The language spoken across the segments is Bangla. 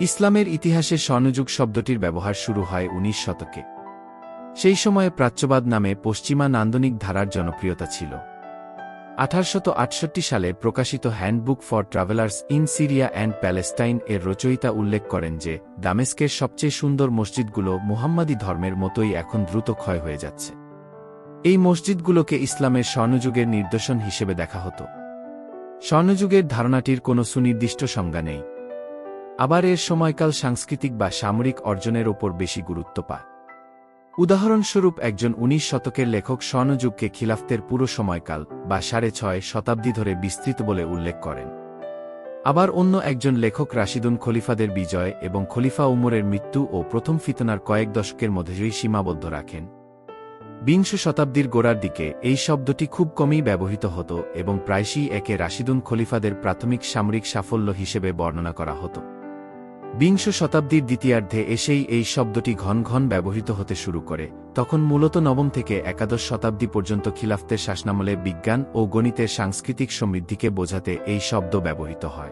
ইসলামের ইতিহাসে স্বর্ণযুগ শব্দটির ব্যবহার শুরু হয় উনিশ শতকে। সেই সময়ে প্রাচ্যবাদ নামে পশ্চিমা নান্দনিক ধারার জনপ্রিয়তা ছিল। আঠারোশত আটষট্টি সালে প্রকাশিত handbook for travellers in Syria and Palestine এর রচয়িতা উল্লেখ করেন যে, দামেস্কের সবচেয়ে সুন্দর মসজিদগুলো মুহাম্মাদি ধর্মের মতোই এখন দ্রুত ক্ষয় হয়ে যাচ্ছে। এই মসজিদগুলোকে ইসলামের স্বর্ণযুগের নির্দেশন হিসেবে দেখা হতো। স্বর্ণযুগের ধারণাটির কোনো সুনির্দিষ্ট সংজ্ঞা নেই। আবার এর সময়কাল সাংস্কৃতিক বা সামরিক অর্জনের ওপর বেশি গুরুত্ব পায়। উদাহরণস্বরূপ একজন উনিশ শতকের লেখক স্বর্ণযুগকে খিলাফতের পুরো সময়কাল, বা সাড়ে ছয় শতাব্দী ধরে বিস্তৃত বলে উল্লেখ করেন। আবার অন্য একজন লেখক রাশিদুন খলিফাদের বিজয় এবং খলিফা উমরের মৃত্যু ও প্রথম ফিতনার কয়েক দশকের মধ্যেই সীমাবদ্ধ রাখেন। বিংশ শতাব্দীর গোড়ার দিকে এই শব্দটি খুব কমই ব্যবহৃত হতো এবং প্রায়শই একে রাশিদুন খলিফাদের প্রাথমিক সামরিক সাফল্য হিসেবে বর্ণনা করা হতো। বিংশ শতাব্দীর দ্বিতীয়ার্ধে এসেই এই শব্দটি ঘন ঘন ব্যবহৃত হতে শুরু করে, তখন মূলত নবম থেকে একাদশ শতাব্দী পর্যন্ত খিলাফতের শাসনামলে বিজ্ঞান ও গণিতের সাংস্কৃতিক সমৃদ্ধিকে বোঝাতে এই শব্দ ব্যবহৃত হয়।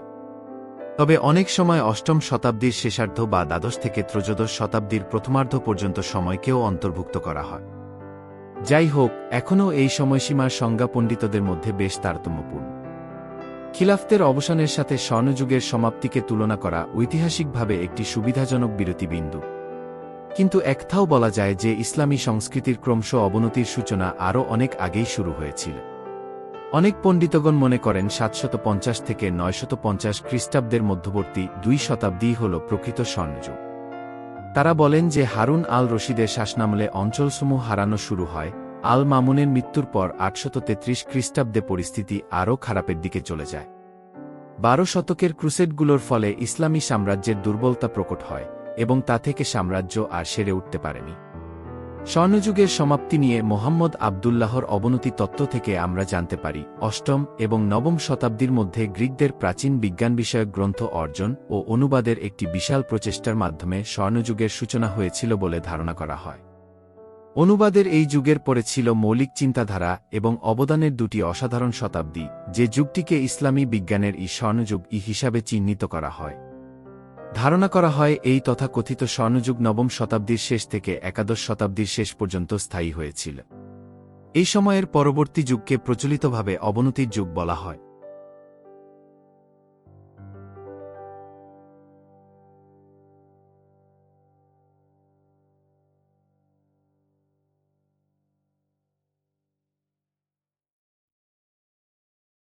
তবে অনেক সময় অষ্টম শতাব্দীর শেষার্ধ বা দ্বাদশ থেকে ত্রয়োদশ শতাব্দীর প্রথমার্ধ পর্যন্ত সময়কেও অন্তর্ভুক্ত করা হয়। যাই হোক, এখনও এই সময়সীমার সংজ্ঞা পণ্ডিতদের মধ্যে বেশ তারতম্যপূর্ণ। খিলাফতের অবসানের সাথে স্বর্ণযুগের সমাপ্তিকে তুলনা করা ঐতিহাসিকভাবে একটি সুবিধাজনক বিরতিবিন্দু। কিন্তু একথাও বলা যায় যে ইসলামী সংস্কৃতির ক্রমশ অবনতির সূচনা আরও অনেক আগেই শুরু হয়েছিল। অনেক পণ্ডিতগণ মনে করেন সাতশত পঞ্চাশ থেকে নয়শত পঞ্চাশ খ্রিস্টাব্দের মধ্যবর্তী দুই শতাব্দী হল প্রকৃত স্বর্ণযুগ। তারা বলেন যে হারুন আল রশিদের শাসনামলে অঞ্চলসমূহ হারানো শুরু হয় আল মামুনের মৃত্যুর পর আটশত তেত্রিশ খ্রিস্টাব্দে পরিস্থিতি আরও খারাপের দিকে চলে যায়। বারো শতকের ক্রুসেডগুলোর ফলে ইসলামী সাম্রাজ্যের দুর্বলতা প্রকট হয় এবং তা থেকে সাম্রাজ্য আর সেরে উঠতে পারেনি। স্বর্ণযুগের সমাপ্তি নিয়ে মোহাম্মদ আবদুল্লাহর অবনতি তত্ত্ব থেকে আমরা জানতে পারি, অষ্টম এবং নবম শতাব্দীর মধ্যে গ্রিকদের প্রাচীন বিজ্ঞান বিষয়ক গ্রন্থ অর্জন ও অনুবাদের একটি বিশাল প্রচেষ্টার মাধ্যমে স্বর্ণযুগের সূচনা হয়েছিল বলে ধারণা করা হয়। অনুবাদের এই যুগের পরে ছিল মৌলিক চিন্তাধারা এবং অবদানের দুটি অসাধারণ শতাব্দী, যে যুগটিকে ইসলামী বিজ্ঞানের ই স্বর্ণযুগ ই হিসাবে চিহ্নিত করা হয়। ধারণা করা হয় এই তথাকথিত স্বর্ণযুগ নবম শতাব্দীর শেষ থেকে একাদশ শতাব্দীর শেষ পর্যন্ত স্থায়ী হয়েছিল। এই সময়ের পরবর্তী যুগকে প্রচলিতভাবে অবনতির যুগ বলা হয়।